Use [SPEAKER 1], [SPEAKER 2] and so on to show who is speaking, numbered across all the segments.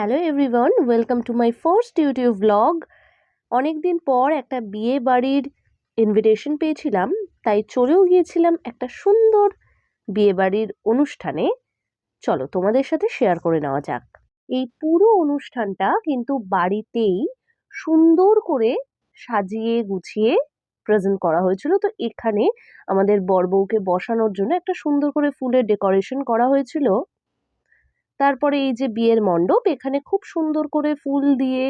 [SPEAKER 1] Hello everyone welcome to my first YouTube vlog অনেক দিন পর একটা বিয়ে বাড়ির ইনভিটেশন পেয়েছিলাম, তাই চলেও গিয়েছিলাম একটা সুন্দর বিয়ে বাড়ির অনুষ্ঠানে। চলো, তোমাদের সাথে শেয়ার করে নেওয়া যাক। এই পুরো অনুষ্ঠানটা কিন্তু বাড়িতেই সুন্দর করে সাজিয়ে গুছিয়ে প্রেজেন্ট করা হয়েছিল। তো এখানে আমাদের বরবউকে বসানোর জন্য একটা সুন্দর করে ফুলের ডেকোরেশন করা হয়েছিল। তারপরে এই যে বিয়ের মণ্ডপ, এখানে খুব সুন্দর করে ফুল দিয়ে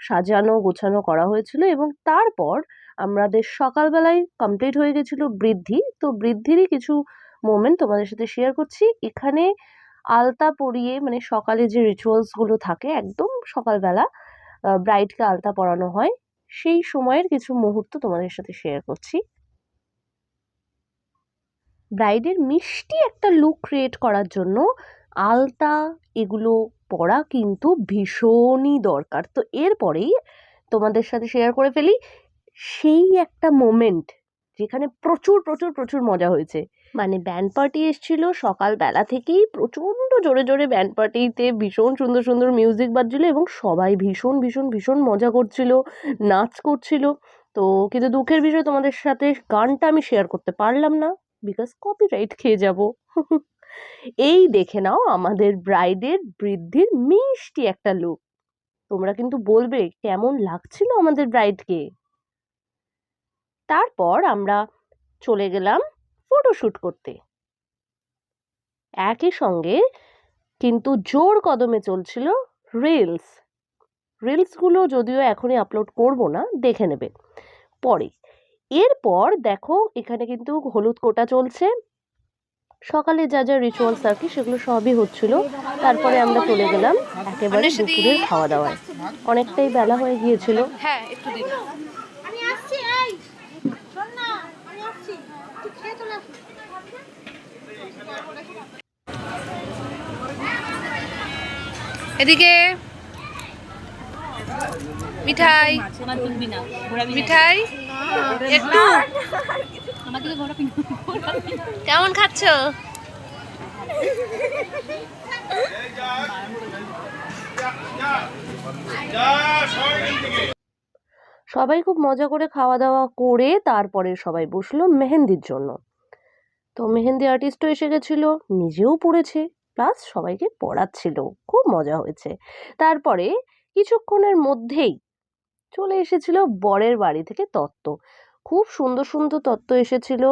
[SPEAKER 1] সাজানো, গোছানো করা হয়েছিল এবং তারপর আমাদের সকালবেলায় কমপ্লিট হয়ে গেছিল বৃদ্ধি। তো বৃদ্ধিরই কিছু মোমেন্ট তোমাদের সাথে শেয়ার করছি। এখানে আলতা পরিয়ে মানে সকালে যে রিচুয়ালসগুলো থাকে, একদম সকালবেলা ব্রাইডকে আলতা পরানো হয়, সেই সময়ের কিছু মুহূর্ত তোমাদের সাথে শেয়ার করছি। ব্রাইডের মিষ্টি একটা লুক ক্রিয়েট করার জন্য আলতা এগুলো পরা কিন্তু ভীষণই দরকার। তো এরপরেই তোমাদের সাথে শেয়ার করে ফেলি, সেই একটা মোমেন্ট যেখানে প্রচুর প্রচুর প্রচুর মজা হয়েছে। মানে ব্যান্ড পার্টি এসেছিল সকালবেলা থেকেই প্রচণ্ড জোরে জোরে ব্যান্ড পার্টিতে ভীষণ সুন্দর সুন্দর মিউজিক বাজছিল এবং সবাই ভীষণ ভীষণ ভীষণ মজা করছিল, নাচ করছিল। তো কিন্তু দুঃখের বিষয় তোমাদের সাথে গানটা আমি শেয়ার করতে পারলাম না বিকজ কপিরাইট খেয়ে যাব। এই দেখে নাও আমাদের ব্রাইডের বৃদ্ধির মিষ্টি একটা লুক তোমরা কিন্তু বলবে, কেমন লাগছিল আমাদের ব্রাইডকে তারপর আমরা চলে গেলাম ফটোশ্যুট করতে। একই সঙ্গে কিন্তু জোর কদমে চলছিল রিলস রিলসগুলো যদিও এখনই আপলোড করব না, দেখে নেবে। পরে, এরপর দেখো এখানে কিন্তু হলুদ কোটা চলছে। সকালে যা যা রিচুয়ালস আর কি সেগুলো সবই হচ্ছিল। তারপরে আমরা চলে গেলাম একেবারে দুপুরের খাওয়া দাওয়ায় অনেকটাই বেলা হয়ে গিয়েছিল।
[SPEAKER 2] হ্যাঁ একটু
[SPEAKER 3] আমি আসছি এই। শোন না আমি আসছি। তুই খেয়ে চলে
[SPEAKER 2] এদিকে মিঠাই। মিঠাই একটু। কেমন খাচ্ছ?
[SPEAKER 1] সবাই খুব মজা করে খাওয়া দাওয়া করে তারপরে সবাই বসল মেহেন্দির জন্য। তো মেহেন্দি আর্টিস্টও এসে গেছিল নিজেও পড়েছে প্লাস সবাইকে পড়াচ্ছিল খুব মজা হয়েছে। তারপরে কিছুক্ষণের মধ্যেই চলে এসেছিল বরের বাড়ি থেকে তত্ত্ব। খুব সুন্দর সুন্দর তত্ত্ব এসেছিল।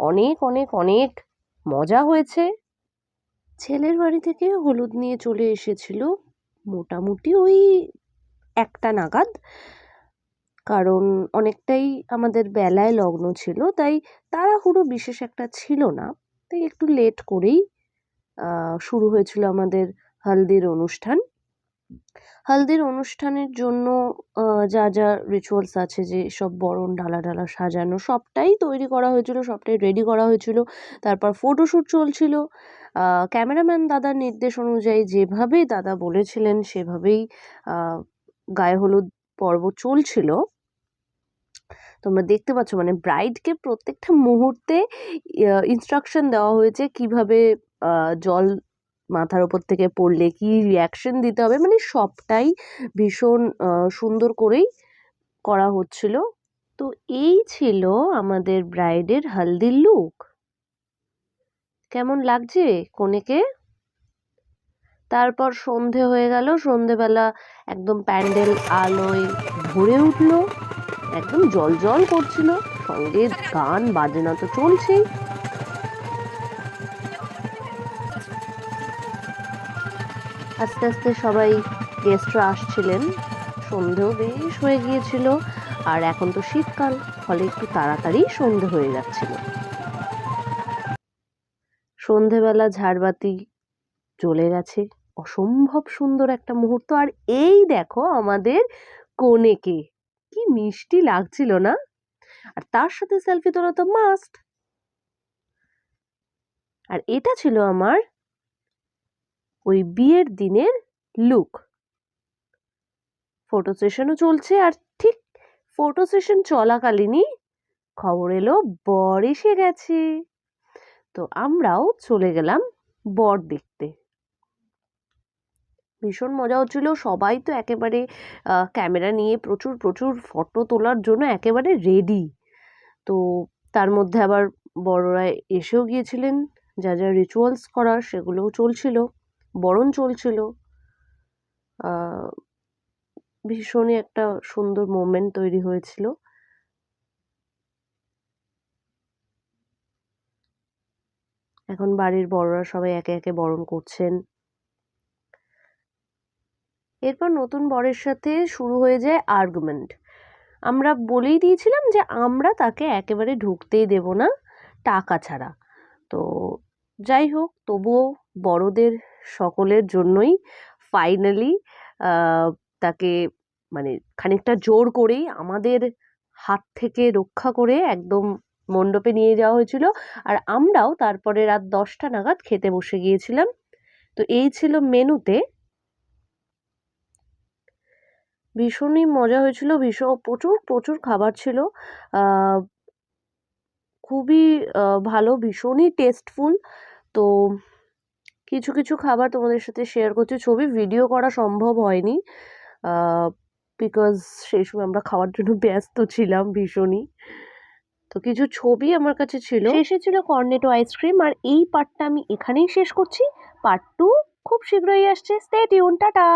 [SPEAKER 1] অনেক অনেক অনেক মজা হয়েছে। ছেলের বাড়ি থেকে হলুদ নিয়ে চলে এসেছিল মোটামুটি ওই একটা নাগাদ। কারণ অনেকটাই আমাদের বেলায় লগ্ন ছিল, তাই তাড়াহুড়ো বিশেষ একটা ছিল না। তাই একটু লেট করেই শুরু হয়েছিল আমাদের হলদির অনুষ্ঠান। হলদির অনুষ্ঠানের জন্য যা যা রিচুয়ালস আছে যে সব বরণ, ডালা ডালা সাজানো, সবটাই তৈরি করা হয়েছিল, সবটাই রেডি করা হয়েছিল। তারপর ফটোশ্যুট চলছিল। ক্যামেরাম্যান দাদার নির্দেশ অনুযায়ী যেভাবে দাদা বলেছিলেন, সেভাবেই গায়ে হলুদ পর্ব চলছিল। তোমরা দেখতে পাচ্ছ মানে ব্রাইডকে প্রত্যেকটা মুহূর্তে ইনস্ট্রাকশন দেওয়া হয়েছে কীভাবে জল মাথার ওপর থেকে পড়লে কি রিয়াকশন দিতে হবে? মানে সবটাই ভীষণ সুন্দর করেই করা হচ্ছিল। তো এই ছিল আমাদের ব্রাইডের হালদির লুক কেমন লাগছে কনেকে? তারপর সন্ধে হয়ে গেল, সন্ধেবেলা একদম প্যান্ডেল আলোয় ভরে উঠল, একদম জল জল করছিল, সঙ্গে গান বাজনা তো চলছেই। আস্তে আস্তে সবাই গেস্টরা আসছিলেন। সন্ধেও বেশ হয়ে গিয়েছিল, আর এখন তো শীতকাল, ফলে একটু তাড়াতাড়ি সন্ধে হয়ে যাচ্ছিল। সন্ধেবেলা ঝাড়বাতি চলে গেছে, অসম্ভব সুন্দর একটা মুহূর্ত। আর এই দেখো আমাদের কনেকে, কি মিষ্টি লাগছিল না? আর তার সাথে সেলফি তোলা তো মাস্ট আর এটা ছিল আমার ওই বিয়ের দিনের লুক ফটো সেশনও চলছে আর ঠিক ফটো সেশন চলাকালীনই খবর এলো, বর এসে গেছে। তো আমরাও চলে গেলাম বর দেখতে। ভীষণ মজা হচ্ছিল, সবাই তো একেবারে ক্যামেরা নিয়ে প্রচুর প্রচুর ফটো তোলার জন্য একেবারে রেডি তো তার মধ্যে আবার বড়রা এসেও গিয়েছিলেন, যা যা রিচুয়ালস করার সেগুলোও চলছিল। বরণ চলছিল। ভীষণই একটা সুন্দর মোমেন্ট তৈরি হয়েছিল। এখন বাড়ির বড়রা সবাই একে একে বরণ করছেন। এরপর নতুন বরের সাথে শুরু হয়ে যায় আর্গুমেন্ট আমরা বলেই দিয়েছিলাম যে আমরা তাকে একেবারে ঢুকতেই দেব না টাকা ছাড়া। তো যাই হোক তবুও বড়দের সকলের জন্যই ফাইনালি তাকে মানে খানিকটা জোর করেই আমাদের হাত থেকে রক্ষা করে একদম মণ্ডপে নিয়ে যাওয়া হয়েছিল। আর আমরাও তারপরে রাত দশটা নাগাদ খেতে বসে গিয়েছিলাম। তো এই ছিল মেনুতে। ভীষণই মজা হয়েছিল, ভীষণ প্রচুর প্রচুর খাবার ছিল। খুবই ভালো, ভীষণই টেস্টফুল তো কিছু কিছু খাবার তোমাদের সাথে শেয়ার করছি। ছবি ভিডিও করা সম্ভব হয়নি বিকজ সেই সময় আমরা খাওয়ার জন্য ব্যস্ত ছিলাম ভীষণই। তো কিছু ছবি আমার কাছে ছিল। শেষে ছিল কর্নেটো আইসক্রিম আর এই পার্টটা আমি এখানেই শেষ করছি। পার্ট টু খুব শীঘ্রই আসছে। Stay tune tata!